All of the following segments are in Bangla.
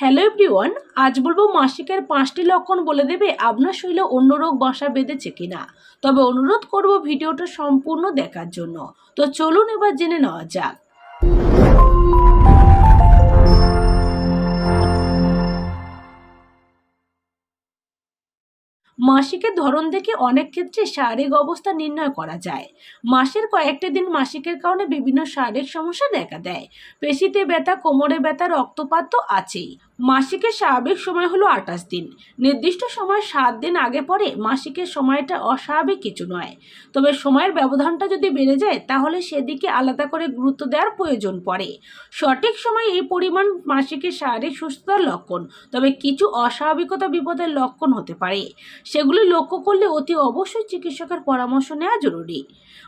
হ্যালো এভরিওয়ান আজ বলব মাসিকের পাঁচটি লক্ষণ বলে দেবে আপনার শরীরে অন্য রোগ বাসা বেঁধেছে কিনা। তবে অনুরোধ করব ভিডিওটা সম্পূর্ণ দেখার জন্য। তো চলুন এবার জেনে নেওয়া যাক। মাসিকের ধরন দেখে অনেক ক্ষেত্রে শারীরিক অবস্থা নির্ণয় করা যায়। মাসের কয়েকটি দিন মাসিকের কারণে বিভিন্ন শারীরিক সমস্যা দেখা দেয়। পেশিতে ব্যথা, কোমরে ব্যথা, রক্তপাত তো আছেই। মাসিকের স্বাভাবিক সময় হলো আঠাশ দিন। নির্দিষ্ট সময় সাত দিন আগে পরে মাসিকের সময়টা অস্বাভাবিক কিছু নয়। তবে সময়ের ব্যবধানটা যদি বেড়ে যায়, তাহলে সেদিকে আলাদা করে গুরুত্ব দেওয়ার প্রয়োজন পড়ে। সঠিক সময় এই পরিমাণ মাসিকের শারীরিক সুস্থতার লক্ষণ, তবে কিছু অস্বাভাবিকতা বিপদের লক্ষণ হতে পারে। সেগুলি লক্ষ্য করলে অতি অবশ্যই চিকিৎসকের পরামর্শ নেওয়া জরুরি।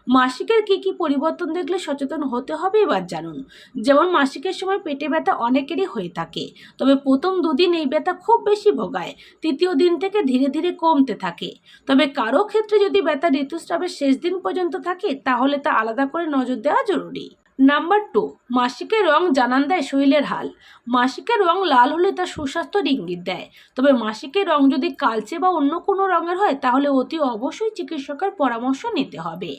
মাসিকের কী কী পরিবর্তন দেখলে সচেতন হতে হবে এবার জানুন। যেমন মাসিকের সময় পেটে ব্যথা অনেকেরই হয়ে থাকে, তবে প্রথম দুদিন এই ব্যথা খুব বেশি ভোগায়, তৃতীয় দিন থেকে ধীরে ধীরে কমতে থাকে। তবে কারও ক্ষেত্রে যদি ব্যথা ঋতুস্রাবের শেষ দিন পর্যন্ত থাকে, তাহলে তা আলাদা করে নজর দেওয়া জরুরি। নাম্বার টু মাসিকের রং জানান দেয় শরীরের হাল। মাসিকের রং লাল হলে তা সুস্বাস্থ্যের ইঙ্গিত দেয়। তবে মাসিকের রং যদি কালচে বা অন্য কোনো রঙের হয়, তাহলে অতি অবশ্যই চিকিৎসকের পরামর্শ নিতে হবে।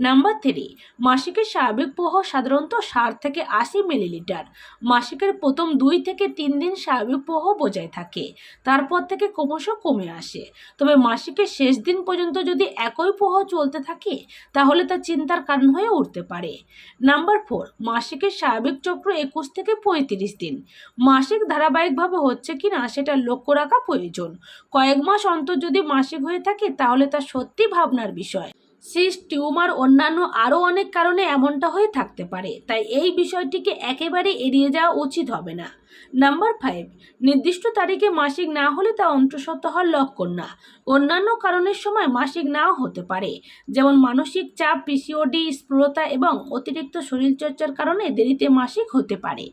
নাম্বার থ্রি মাসিকের স্বাভাবিক প্রবাহ সাধারণত ষাট থেকে আশি মিলিলিটার। মাসিকের প্রথম দুই থেকে তিন দিন স্বাভাবিক প্রবাহ বজায় থাকে। তারপর থেকে ক্রমশ কমে আসে। তবে মাসিকের শেষ দিন পর্যন্ত যদি একই প্রবাহ চলতে থাকে, তাহলে তা চিন্তার কারণ হয়ে উঠতে পারে। নাম্বার ফোর মাসিকের স্বাভাবিক চক্র একুশ থেকে পঁয়ত্রিশ দিন। মাসিক ধারাবাহিকভাবে হচ্ছে কি না, সেটা লক্ষ্য রাখা প্রয়োজন। কয়েক মাস অন্তর যদি মাসিক হয়ে থাকে, তাহলে তা সত্যি ভাবনার বিষয়। সিস্ট টিউমার অন্যান্য আরও অনেক কারণে এমনটা হয়ে থাকতে পারে, তাই এই বিষয়টিকে একেবারে এড়িয়ে যাওয়া উচিত হবে না। নাম্বার ফাইভ, নির্দিষ্ট তারিখে মাসিক না হলে তা অন্তঃসত্ত্ব হওয়ার লক্ষণ না। অন্যান্য কারণের সময় মাসিক নাও হতে পারে, যেমন মানসিক চাপ পিসিওডি স্পৃহতা এবং অতিরিক্ত শরীরচর্চার কারণে দেরিতে মাসিক হতে পারে।